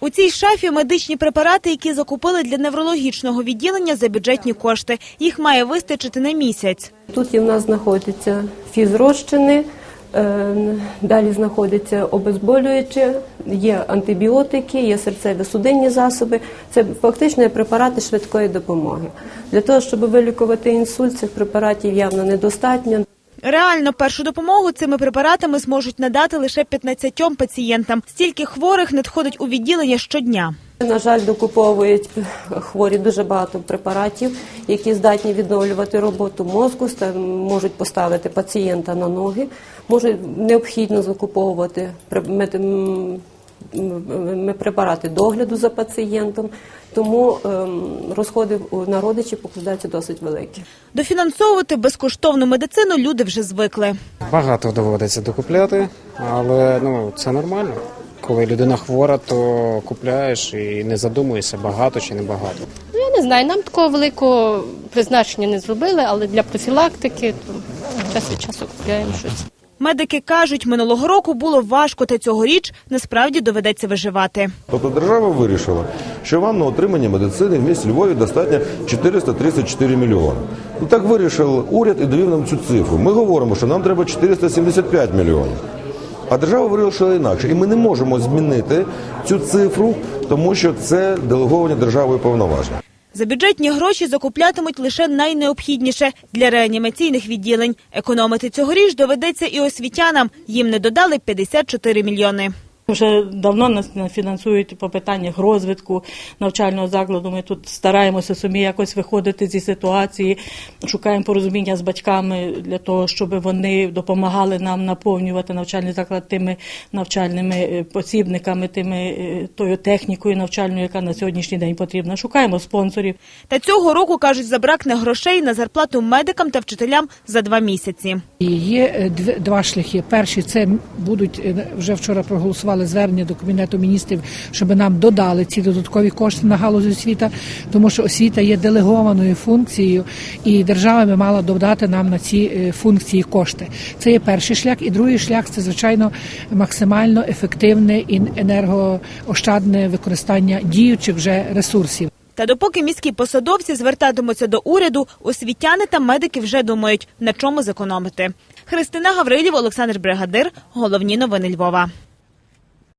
У цій шафі медичні препарати, які закупили для неврологічного відділення за бюджетні кошти. Їх має вистачити на місяць. Тут і в нас знаходяться фізрозчини, е, далі знаходяться обезболюючі, є антибіотики, є серцеві судинні засоби. Це фактично препарати швидкої допомоги. Для того, щоб вилікувати інсульт, цих препаратів явно недостатньо. Реально першу допомогу цими препаратами зможуть надати лише 15 пацієнтам. Стільки хворих надходить у відділення щодня. На жаль, докуповують хворі дуже багато препаратів, які здатні відновлювати роботу мозку, можуть поставити пацієнта на ноги, можуть необхідно закуповувати препарати догляду за пацієнтом. Тому ем, розходи у- на родичів покладаються досить великі. Дофінансовувати безкоштовну медицину люди вже звикли. Багато доводиться докупляти, але ну це нормально. Коли людина хвора, то купляєш і не задумуєшся, багато чи не багато. Ну, я не знаю, нам такого великого призначення не зробили, але для профілактики то час від часу купляємо щось. Медики кажуть, минулого року було важко, та цьогоріч насправді доведеться виживати. Тобто держава вирішила, що вам на отримання медицини в місті Львові достатньо 434 мільйони. Ну так вирішив уряд і довів нам цю цифру. Ми говоримо, що нам треба 475 мільйонів. А держава вирішила інакше, і ми не можемо змінити цю цифру, тому що це делеговані державою повноваження. За бюджетні гроші закуплятимуть лише найнеобхідніше для реанімаційних відділень. Економити цьогоріч доведеться і освітянам. Їм не додали 54 мільйони. Вже давно нас фінансують по питаннях розвитку навчального закладу. Ми тут стараємося самі якось виходити зі ситуації, шукаємо порозуміння з батьками для того, щоб вони допомагали нам наповнювати навчальний заклад тими навчальними е, посібниками, тими е, тою технікою навчальною, яка на сьогоднішній день потрібна. Шукаємо спонсорів. Та цього року, кажуть, забракне грошей на зарплату медикам та вчителям за два місяці. Є е, два шляхи. Перший це будуть вже вчора проголосували звернення до кабінету міністрів, щоб нам додали ці додаткові кошти на галузь освіта, тому що освіта є делегованою функцією, і держава би мала додати нам на ці е, функції кошти. Це є перший шлях, і другий шлях це звичайно максимально ефективне і енергоощадне використання діючих вже ресурсів. Та допоки міські посадовці звертатимуться до уряду, освітяни та медики вже думають, на чому зекономити. Христина Гаврилів, Олександр Бригадир. Головні новини Львова.